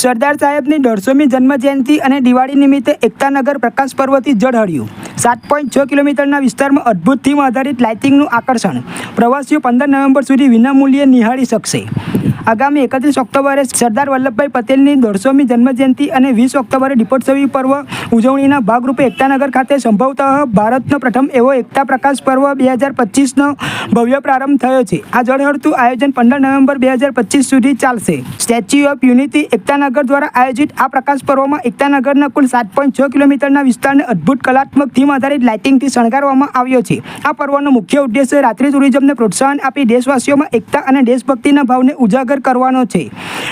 સરદાર સાહેબની દોઢસોમી જન્મજયંતિ અને દિવાળી નિમિત્તે એકતાનગર પ્રકાશ પર્વથી જળહળ્યું. સાત પોઈન્ટ છ કિલોમીટરના વિસ્તારમાં અદ્ભુત થીમ આધારિત લાઇટિંગનું આકર્ષણ. પ્રવાસીઓ પંદર નવેમ્બર સુધી વિનામૂલ્યે નિહાળી શકશે. આગામી એકત્રીસ ઓક્ટોબરે સરદાર વલ્લભભાઈ પટેલની દોઢસોમી જન્મજયંતિ અને વીસ ઓક્ટોબરે દીપોત્સવી પર્વ ઉજવણીના ભાગરૂપે એકતાનગર ખાતે સંભવતઃ ભારતનો પ્રથમ એવો એકતા પ્રકાશ પર્વ બે હજાર પચીસનો ભવ્ય પ્રારંભ થયો છે. આ જળહળતું આયોજન પંદર નવેમ્બર બે હજાર પચીસ સુધી ચાલશે. સ્ટેચ્યુ ઓફ યુનિટી એકતાનગર દ્વારા આયોજિત આ પ્રકાશ પર્વમાં એકતાનગરના કુલ સાત પોઈન્ટ છ કિલોમીટરના વિસ્તારને અદ્ભુત કલાત્મક થીમ આધારિત લાઇટિંગથી શણગારવામાં આવ્યો છે. આ પર્વનો મુખ્ય ઉદ્દેશ્ય રાત્રિ ટુરિઝમને પ્રોત્સાહન આપી દેશવાસીઓમાં એકતા અને દેશભક્તિના ભાવને ઉજાગર કરવાનો છે.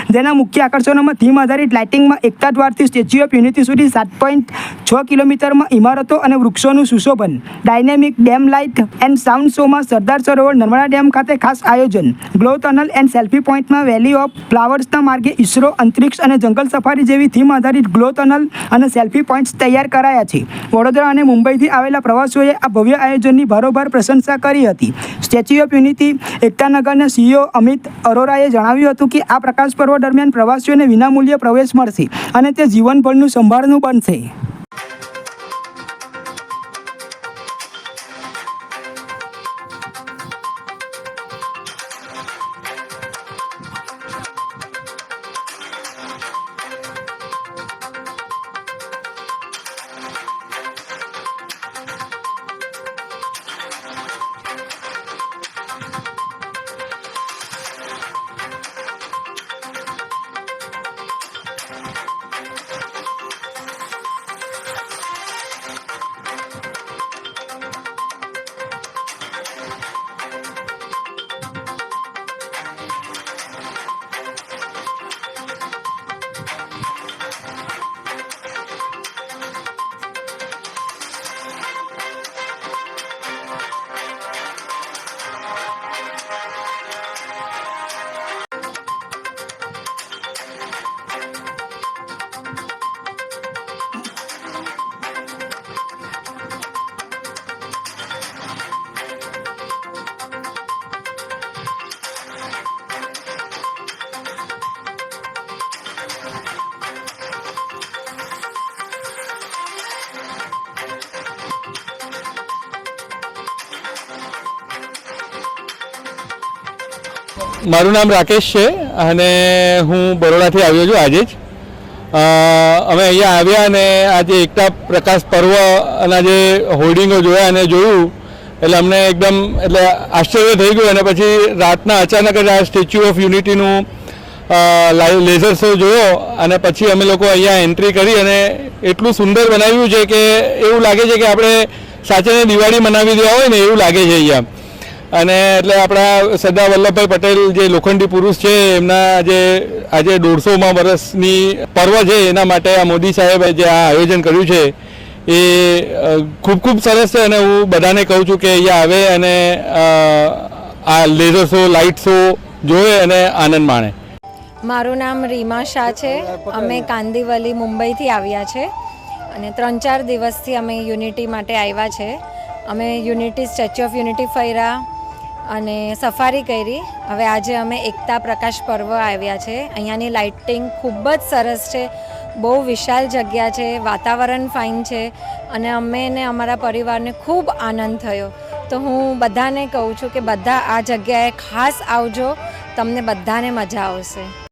જેના મુખ્ય આકર્ષણોમાં થીમ આધારિત લાઇટિંગમાં એકતા દ્વારથી સ્ટેચ્યુ ઓફ યુનિટી સુધી સાત પોઈન્ટ છ કિલોમીટરમાં ઇમારતો અને વૃક્ષોનું સુશોભન. Dynamic dam light and sound શોમાં સરદાર સરોવર નર્મદા ડેમ ખાતે ખાસ આયોજન. ગ્લો ટનલ એન્ડ સેલ્ફી પોઈન્ટમાં વેલી ઓફ ફ્લાવર્સના માર્ગે ઇસરો અંતરિક્ષ અને જંગલ સફારી જેવી થીમ આધારિત ગ્લો ટનલ અને સેલ્ફી પોઈન્ટ્સ તૈયાર કરાયા છે. વડોદરા અને મુંબઈથી આવેલા પ્રવાસીઓએ આ ભવ્ય આયોજનની ભારોભાર પ્રશંસા કરી હતી. સ્ટેચ્યુ ઓફ યુનિટી એકતાનગરના સીઈઓ અમિત અરોરાએ જણાવ્યું હતું કે આ પ્રકાશ પર્વ દરમિયાન પ્રવાસીઓને વિનામૂલ્યે પ્રવેશ મળશે અને તે જીવનભરનું સંભાળનું બનશે. મારું નામ રાકેશ છે અને હું બરોડાથી આવ્યો છું આજે જ. અમે અહીંયા આવ્યા અને આજે એકતા પ્રકાશ પર્વ અને જે હોર્ડિંગો જોયા અને જોયું, એટલે અમને એકદમ, એટલે આશ્ચર્ય થઈ ગયું. અને પછી રાતના અચાનક જ આ સ્ટેચ્યુ ઓફ યુનિટીનું લાઈવ લેઝર શો જોયો અને પછી અમે લોકો અહીંયા એન્ટ્રી કરી અને એટલું સુંદર બનાવ્યું છે કે એવું લાગે છે કે આપણે સાચેને દિવાળી મનાવી દેવા હોય ને એવું લાગે છે અહીંયા. અને એટલે આપણા સરદાર વલ્લભભાઈ પટેલ જે લોખંડી પુરુષ છે, એમના જે આજે દોઢસોમાં વર્ષની પર્વ છે, એના માટે આ મોદી સાહેબે જે આ આયોજન કર્યું છે, એ ખૂબ ખૂબ સરસ છે અને હું બધાને કહું છું કે અહીંયા આવે અને આ લેઝર શો લાઇટ શો જોવે અને આનંદ માણે. મારું નામ રીમા શાહ છે. અમે કાંદીવલી, મુંબઈથી આવ્યા છે. અને ત્રણ ચાર દિવસથી અમે યુનિટી માટે આવ્યા છે. અમે યુનિટી, સ્ટેચ્યુ ઓફ યુનિટી ફર્યા. અને સફારી કરી. હવે આજે અમે એકતા પ્રકાશ પર્વ આવ્યા છે. અહીંયાની લાઇટિંગ ખૂબ જ સરસ છે. બહુ વિશાળ જગ્યા છે. વાતાવરણ ફાઇન છે. અને અમે ને અમારા પરિવારને ખૂબ આનંદ થયો. તો હું બધાને કહું છું કે બધા આ જગ્યાએ ખાસ આવજો. તમને બધાને મજા આવશે.